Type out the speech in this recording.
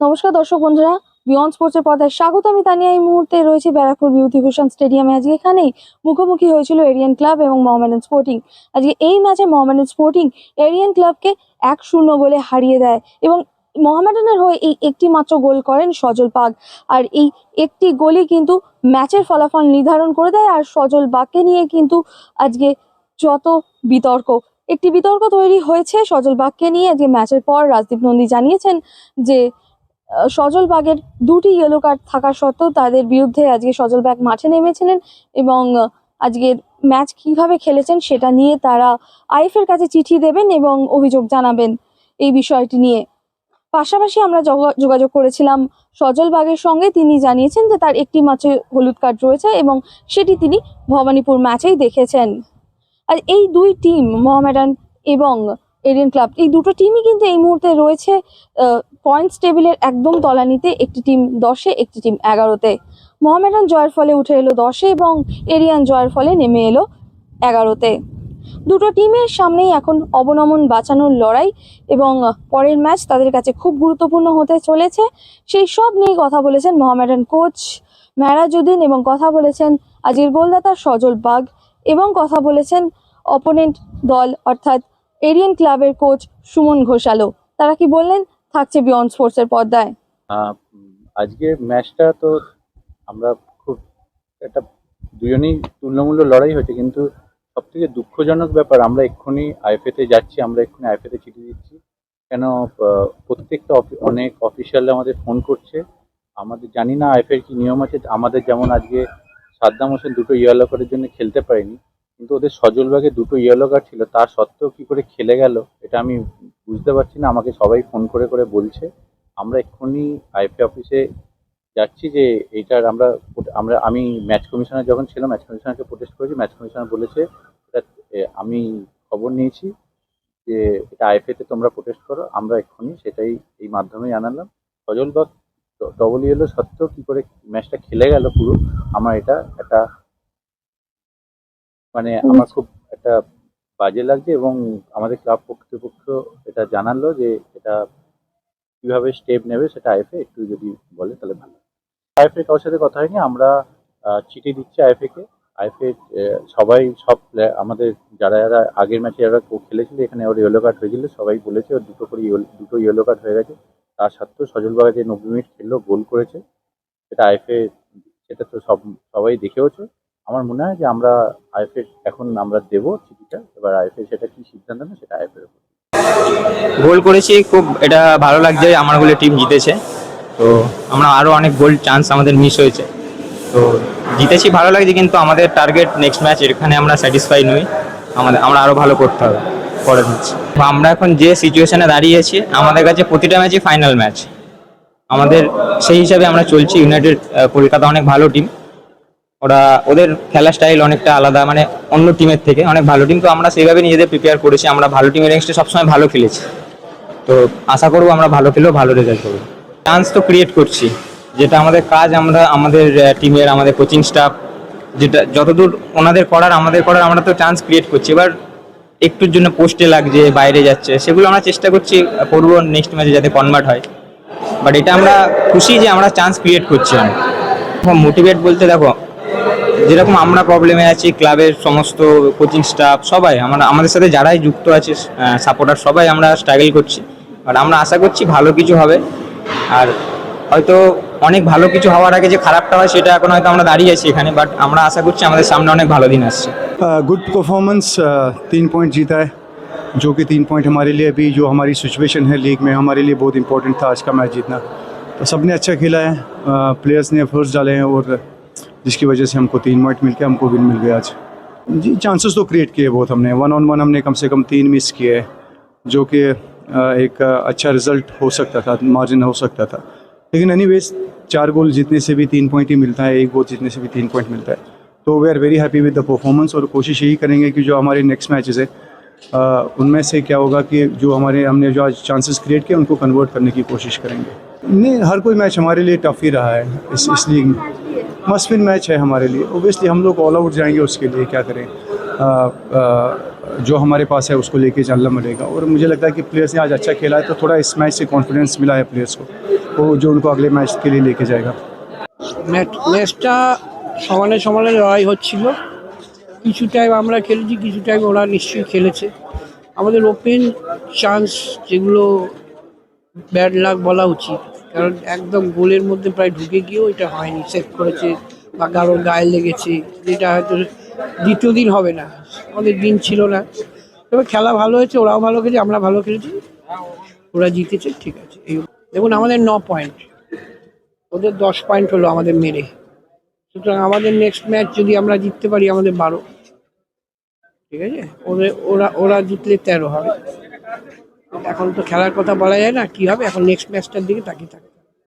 নমস্কার দর্শক বন্ধুরা বিয়ন্ড স্পোর্টসের পর্দায় স্বাগত। আমি তানিয়া। এই মুহূর্তে রয়েছে ব্যারাকপুর বিভূতিভূষণ স্টেডিয়ামে আজকে এখানেই মুখোমুখি হয়েছিল এরিয়ান ক্লাব এবং মোহামেডান স্পোর্টিং আজকে এই ম্যাচে মোহামেডান স্পোর্টিং এরিয়ান ক্লাবকে এক শূন্য গোলে হারিয়ে দেয় এবং মোহামেডানের হয়ে এই একটি মাত্র গোল করেন সজল পাগ আর এই একটি গোলই কিন্তু ম্যাচের ফলাফল নির্ধারণ করে দেয় আর সজল বাগকে নিয়ে কিন্তু আজকে যত বিতর্ক, একটি বিতর্ক তৈরি হয়েছে সজল বাগকে নিয়ে। আজকে ম্যাচের পর রাজদীপ নন্দী জানিয়েছেন যে সজল বাগের দুটি ইয়েলো কার্ড থাকা সত্ত্বেও তাদের বিরুদ্ধে আজকে সজল বাগ মাঠে নেমেছিলেন এবং আজকের ম্যাচ কীভাবে খেলেছেন সেটা নিয়ে তারা আইএফ এর কাছে চিঠি দেবেন এবং অভিযোগ জানাবেন এই বিষয়টি নিয়ে। পাশাপাশি আমরা যোগা- যোগাযোগ করেছিলাম সজল বাগের সঙ্গে। তিনি জানিয়েছেন যে তার একটি মাত্র হলুদ কার্ড রয়েছে এবং সেটি তিনি ভবানীপুর ম্যাচেই দেখেছেন। আর এই দুই টিম মোহামেডান এবং এরিয়ান ক্লাব, এই দুটো টিমই কিন্তু এই মুহূর্তে রয়েছে পয়েন্টস টেবিলের একদম তলানিতে একটি টিম দশে, একটি টিম এগারোতে। মোহামেডান জয়ের ফলে উঠে এলো দশে এবং এরিয়ান জয়ের ফলে নেমে এলো এগারোতে। দুটো টিমের সামনেই এখন অবনমন বাঁচানোর লড়াই এবং পরের ম্যাচ তাদের কাছে খুব গুরুত্বপূর্ণ হতে চলেছে। সেই সব নিয়ে কথা বলেছেন মোহামেডান কোচ মেহরাজউদ্দিন এবং কথা বলেছেন আজির গোলদাতা সজল বাগ এবং কথা বলেছেন অপোনেন্ট দল অর্থাৎ এরিয়ান ক্লাবের কোচ সুমন ঘোষালো তারা কি বললেন? থাকছে বিয়ন্ড স্পোর্টসের পর্দায়? আজকে ম্যাচটা তো আমরা খুব একটা দুজনেই তুল্যমূল্য লড়াই হয়েছে, কিন্তু সব থেকে দুঃখজনক ব্যাপার, আমরা এক্ষুনি আইএফএতে যাচ্ছি, আমরা এক্ষুনি আইএফএতে চিঠি দিচ্ছি। কেন প্রত্যেকটা অনেক অফিসিয়াল আমাদের ফোন করছে। আমাদের, জানি না আইএফএর কি নিয়ম আছে, আমাদের যেমন আজকে সাদ্দাম হোসেন দুটো ইয়েলো কার্ডের জন্য খেলতে পারেনি, কিন্তু ওদের সজলবাগে দুটো ইয়েলো কার্ড ছিল তার সত্ত্বেও কি করে খেলে গেল, এটা আমি বুঝতে পারছি না আমাকে সবাই ফোন করে করে বলছে। আমরা এক্ষুনি আইপি অফিসে যাচ্ছি যে এইটার আমরা আমরা আমি ম্যাচ কমিশনার যখন ছিলাম ম্যাচ কমিশনারকে প্রোটেস্ট করেছি। ম্যাচ কমিশনার বলেছে এটা আমি খবর নিয়েছি যে এটা আইপিএতে তোমরা প্রোটেস্ট করো আমরা এক্ষুনি সেটাই এই মাধ্যমে জানালাম সজল বা ডবল ইয়েলো সত্ত্বেও কী করে ম্যাচটা খেলে গেল পুরো আমার এটা একটা মানে আমার খুব একটা বাজে লাগছে এবং আমাদের ক্লাব কর্তৃপক্ষ এটা জানালো যে এটা কীভাবে স্টেপ নেবে সেটা আইএফএ একটু যদি বলে তাহলে ভালো আইএফএ কারোর সাথে কথা হয়নি, আমরা চিঠি দিচ্ছি আইএফএ কে আইএফএ সবাই, সব আমাদের যারা যারা আগের ম্যাচে যারা খেলেছিল, এখানে ওর ইয়েলো কার্ড হয়েছিল, সবাই বলেছে ওর দুটো করে দুটো ইয়েলো কার্ড হয়ে গেছে। তার সত্ত্বেও সজল বাগা যে নব্বই মিনিট খেললো, গোল করেছে, সেটা আইএফএ, সেটা তো সব, সবাই দেখেওছে। আমার মনে হয় যে আমরা আইএফএ এখন আমরা দেবো চিঠিটা, এবার আইএফএ সেটা কি সিদ্ধান্ত নেবে সেটা আইএফএর উপর। গোল করেছি, খুব এটা ভালো লাগছে আমার গোলে টিম জিতেছে। তো আমরা আরও অনেক গোল চান্স আমাদের মিস হয়েছে। তো জিতেছি, ভালো লাগছে কিন্তু আমাদের টার্গেট নেক্সট ম্যাচ এখানে আমরা স্যাটিসফাই নই। আমাদের, আমরা আরও ভালো করতে হবে পরের ম্যাচ আমরা এখন যে সিচুয়েশনে দাঁড়িয়েছি আমাদের কাছে প্রতিটা ম্যাচই ফাইনাল ম্যাচ আমাদের সেই হিসাবে আমরা চলছি ইউনাইটেড কলকাতা অনেক ভালো টিম ওরা, ওদের খেলার স্টাইল অনেকটা আলাদা মানে অন্য টিমের থেকে অনেক ভালো টিম তো আমরা সেইভাবে নিজেদের প্রিপেয়ার করেছি, আমরা ভালো টিমের এগেনস্টে সবসময় ভালো খেলেছি। তো আশা করব আমরা ভালো খেলেও ভালো রেজাল্ট করব চান্স তো ক্রিয়েট করছি, যেটা আমাদের কাজ, আমরা, আমাদের টিমের আমাদের কোচিং স্টাফ যেটা, যতদূর ওনাদের করার, আমাদের করার, আমরা তো চান্স ক্রিয়েট করছি। এবার একটুর জন্য পোস্টে লাগছে বাইরে যাচ্ছে, সেগুলো আমরা চেষ্টা করছি, করব নেক্সট ম্যাচে যাতে কনভার্ট হয়। বাট এটা আমরা খুশি যে আমরা চান্স ক্রিয়েট করছি। মোটিভেট বলতে দেখো যেরকম আমরা প্রবলেমে আছি ক্লাবের সমস্ত কোচিং স্টাফ সবাই আমরা আমাদের সাথে যারাই যুক্ত আছে সাপোর্টার সবাই আমরা স্ট্রাগল করছি আর আমরা আশা করছি ভালো কিছু হবে আর হয়তো অনেক ভালো কিছু হওয়ার আগে যে খারাপটা হয় সেটা এখন হয়তো আমরা দাঁড়িয়ে আছি এখানে বাট আমরা আশা করছি আমাদের সামনে অনেক ভালো দিন আসছে गुड परफॉर्मेंस तीन पॉइंट जीता है जो कि तीन पॉइंट हमारे लिए अभी जो हमारी सिचुएशन है लीग में हमारे लिए बहुत इंपॉर्टेंट था आज का मैच जीतना तो सब ने अच्छा खेला है प्लेयर्स ने एफर्ट्स डाले हैं और जिसकी वजह से हमको तीन पॉइंट मिल के हमको विन मिल गया आज। जी चांसेस तो क्रिएट किए बहुत हमने। वन ऑन वन हमने कम से कम तीन मिस किए, जो कि एक अच्छा रिज़ल्ट हो सकता था मार्जिन हो सकता था। लेकिन एनी चार गोल जीतने से भी तीन पॉइंट ही मिलता है, एक गोल जीतने से भी तीन पॉइंट मिलता है। तो we are very happy with the performance और कोशिश यही करेंगे कि जो हमारे नेक्स्ट मैचेस है उनमें से क्या होगा कि जो हमारे, हमने जो आज चांसेस क्रिएट किए, उनको कन्वर्ट करने की कोशिश करेंगे। नहीं, हर कोई मैच हमारे लिए टफ ही रहा है, इस इस लीग में मस्ट विन मैच है हमारे लिए ओबियसली हम लोग ऑल आउट जाएंगे उसके लिए क्या करें अ, अ, जो हमारे पास है उसको लेके चलना पड़ेगा और मुझे लगता है कि प्लेयर्स ने आज अच्छा खेला है तो थोड़ा इस मैच से कॉन्फिडेंस मिला है प्लेयर्स को वो जो उनको अगले मैच के लिए लेके जाएगा ম্যাচ ম্যাচটা সমানে সমানে লড়াই হচ্ছিল কিছু টাইম আমরা খেলেছি কিছু টাইম ওরা নিশ্চয়ই খেলেছে আমাদের ওপেন চান্স যেগুলো ব্যাড লাক বলা উচিত কারণ একদম গোলের মধ্যে প্রায় ঢুকে গিয়েও এটা হয়নি সেভ করেছে বা কারোর গায়ে লেগেছে, যেটা হয়তো দ্বিতীয় দিন হবে না, আমাদের দিন ছিল না। তবে খেলা ভালো হয়েছে, ওরাও ভালো খেলেছে, আমরা ভালো খেলেছি, ওরা জিতেছে, ঠিক আছে। এই দেখুন, আমাদের ন পয়েন্ট ওদের দশ পয়েন্ট হলো আমাদের মেরে। সুতরাং আমাদের নেক্সট ম্যাচ যদি আমরা জিততে পারি, আমাদের বারো। ঠিক আছে? ওদের, ওরা ওরা জিতলে তেরো হবে। এখন তো খেলার কথা বলা যায় না, কি হবে? এখন নেক্সট ম্যাচটার দিকে তাকিয়ে থাকবে